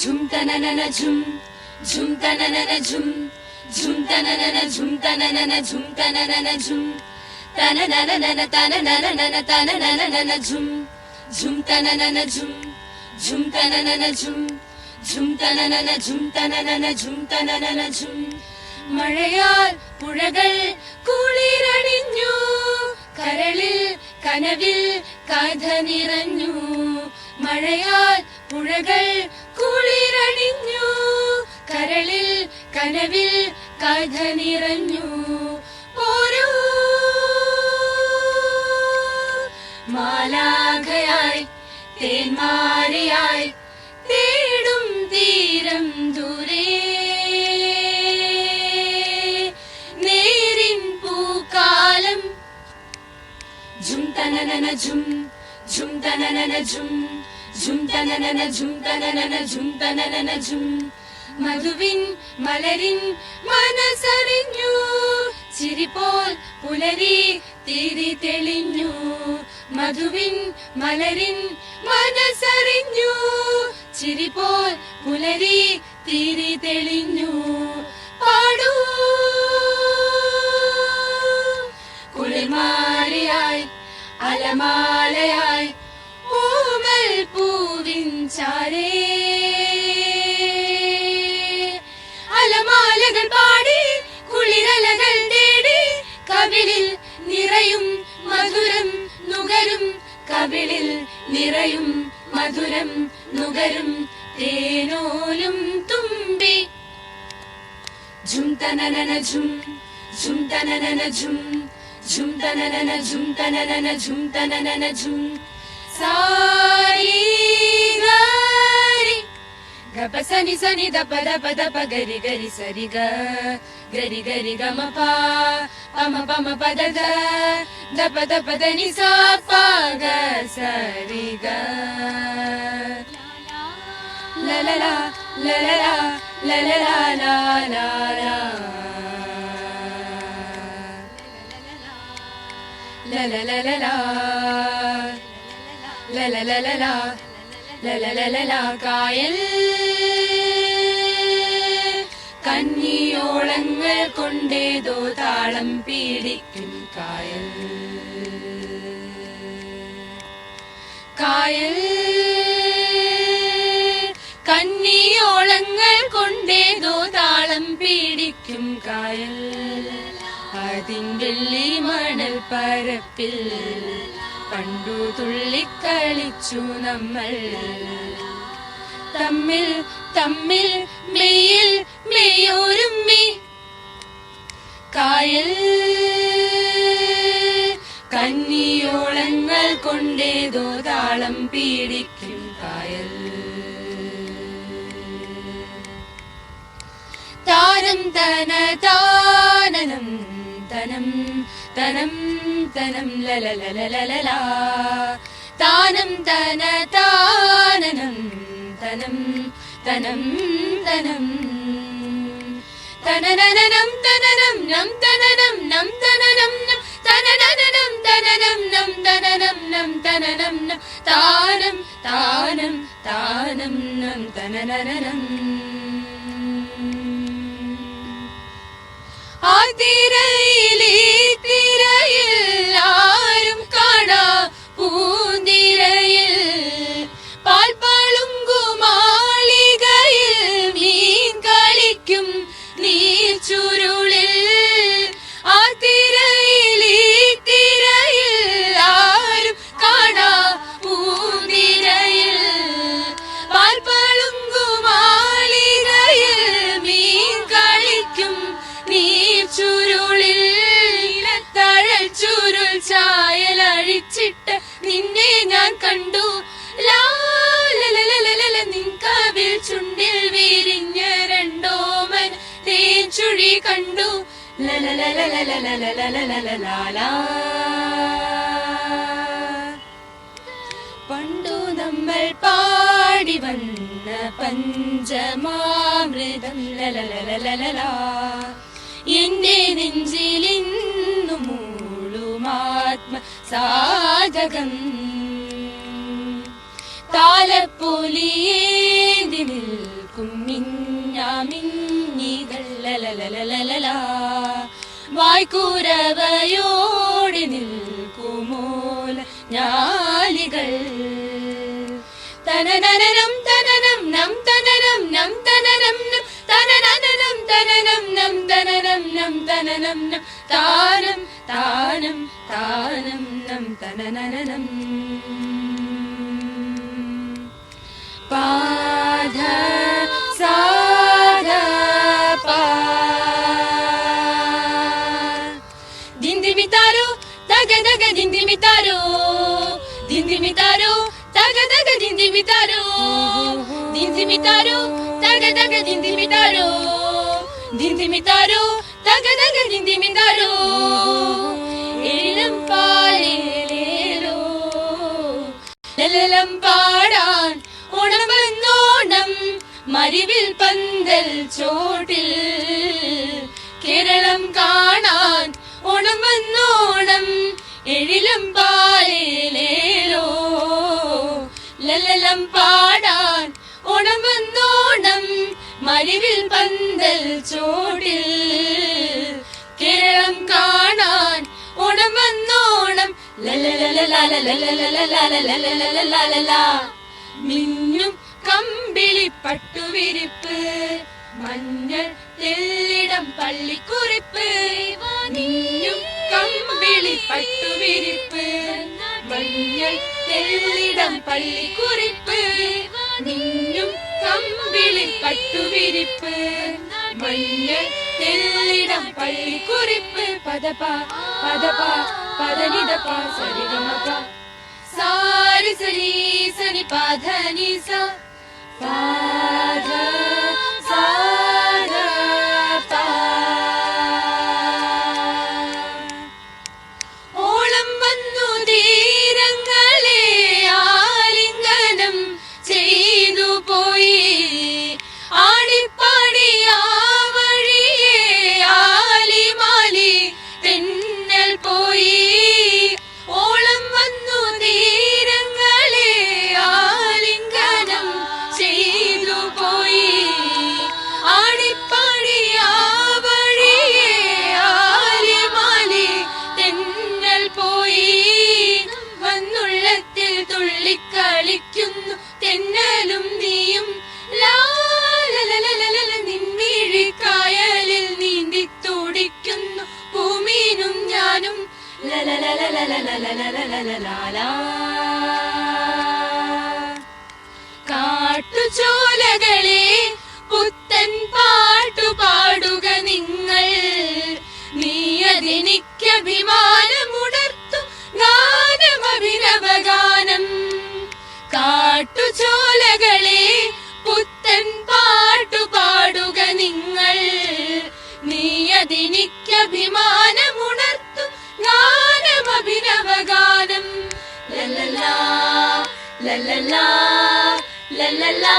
ఝుం తననన ఝుం ఝుం తననన ఝుం ఝుం తననన ఝుం తననన ఝుం తననన ఝుం తనననన తనననన తనననన ఝుం ఝుం తననన ఝుం ఝుం తననన ఝుం ఝും തനനന ഝും തനനന മഴയാൽ പുഴകൾ കുളിരണിഞ്ഞു കരളിൽ കനവിൽ കഥ നിറഞ്ഞു മഴയാൽ പുഴകൾ കുളിരണിഞ്ഞു കരളിൽ കനവിൽ കഥ നിറഞ്ഞു. ഓരോ മാലാഖയായി തേന്മാരിയായി തേടും തീരം ദൂരെ. നേരിൻ പൂക്കാലം ജും തനനന ജും ജും തനനന ഝും ഝും തനനന പുലരി തിരി തെളിഞ്ഞു. മധുവിൻ മലരിൻ മനസ്സറിഞ്ഞു. ചിരിപോൽ പുലരി തിരി തെളിഞ്ഞു. പാടൂ. കുളിമാലയായി അലമാലയായി പൂവിൻ അലമാലകൾ പാടി കുളിരലകൾ തേടി കവിളിൽ നിറയും മധുരം നുകരും കവിളിൽ നിറയും മധുരം നുകരും തേനോലും തുമ്പി. ജുംതനനന ജുംതനനന ജും തനനന ജുംതനനന ജും തനനന ഝും തനനന గపసని సని దప దప దప గరి గరి సరి గ గరి గరి గమ ప పమ పమ పద ద దప దప దని సా ప గ సరి గ la la la la la la la la la la la la la കായൽ. കന്നിയോളങ്ങൾ കൊണ്ടേതോ താളം പീഡിക്കും കായൽ. കായൽ. കന്നിയോളങ്ങൾ കൊണ്ടേതോ താളം പീഡിക്കും കായൽ. അതിൻ വെള്ളി മണൽ പരപ്പിൽ പണ്ടു തുള്ളിക്കളിച്ചു നമ്മൾ. തമ്മിൽ തമ്മിൽ മെയ്യിൽ മെയ്യോരുമ്മി. കായൽ കന്നിയോളങ്ങൾ കൊണ്ടേതോ താളം പീഡിക്കും കായൽ. താരം തന താനനം തനം തനം തനം ലല ലല ലല ലാ. താനം തന താനനം തനം തനം തനം. തനനനം തനനം നം തനനം നം തനനം നം തനനനം തനനം നം തനനം നം തനനം നം. താനം താനം താനം നം തനനനം ചുരുൾ ചായലഴിച്ചിട്ട് നിന്നെ ഞാൻ കണ്ടു നിൻകവിൽ ചുണ്ടിൽ വിരിഞ്ഞ രണ്ടോമൻ തേച്ചുഴി കണ്ടു പണ്ടു നമ്മൾ പാടി വന്ന പഞ്ചമാമൃതം എന്റെ നെഞ്ചിലിൻ മൂളുമാത്മ സാധകം. താലപ്പൊലിയേന്തി നിൽക്കും മിഞ്ഞാമിഞ്ഞികൾ ലലലലലലലാ. വായ്ക്കൂരവയോടി നിൽക്കുമോല ഞാലികൾ. തനനനം തനനം നം തനനം നം തനനം നം തനനനം തനനം നം തനനം നം തനനം നം. താനം താനം താനം നം തനനനം പാധ സാധ പാ ದಿಂದಿಮಿತಾರೋ ತಗ ತಗ ದಿಂದಿಮಿತಾರೋ ದಿಂದಿಮಿತಾರೋ ತಗ ತಗ ದಿಂದಿಮಿತಾರೋ ದಿಂದಿಮಿತಾರೋ ತಗ ತಗ ದಿಂದಿಮಿತಾರೋ ದಿಂದಿಮಿತಾರೋ ತಗ ತಗ ದಿಂದಿಮಿತಾರೋ ഏലം പാലേലേലോ ലലലം പാടാൻ ഓണം വന്നോണം മരിവിൽ പന്തൽ ചോട്ടിൽ. കേരളം കാണാൻ ഓണം വന്നോണം എഴിലം പാലേലേലോ. ലലലം പാടാൻ ഓണം വന്നോണം മരിവിൽ പന്തൽ ചോട്ടിൽ. കേരളം കാണാൻ ഓണം വന്നോണം മിന്നും കമ്പിളി പട്ടുവിരിപ്പ് മഞ്ഞൾ തെല്ലിടം പള്ളിക്കുറിപ്പ് മിന്നും കമ്പിളി പട്ടുവിരിപ്പ് മഞ്ഞൾ തെല്ലിടം പള്ളിക്കുറിപ്പ് മിന്നും കമ്പിളി പട്ടുവിരിപ്പ് മഞ്ഞൾ தெல்லிடம் பள்ளி குறிப்பு பதப்பா பதப்பா பதனிதப்பா சரிகமபா சாரி சரி சனி பாதனிசா பாதா ജനതകളെ പുത്തൻ പാട്ടു പാടുക നിങ്ങൾ നീയതിനിക്കഭിമാനമുണർത്തും ഗാനമഭിനവഗാനം കാട്ടുചോലകളെ പുത്തൻ പാട്ടു പാടുക നിങ്ങൾ നീയതിനിക്കഭിമാനമുണർത്തും ഗാനമഭിനവഗാനം ലലലാ ലലലാ ലലലാ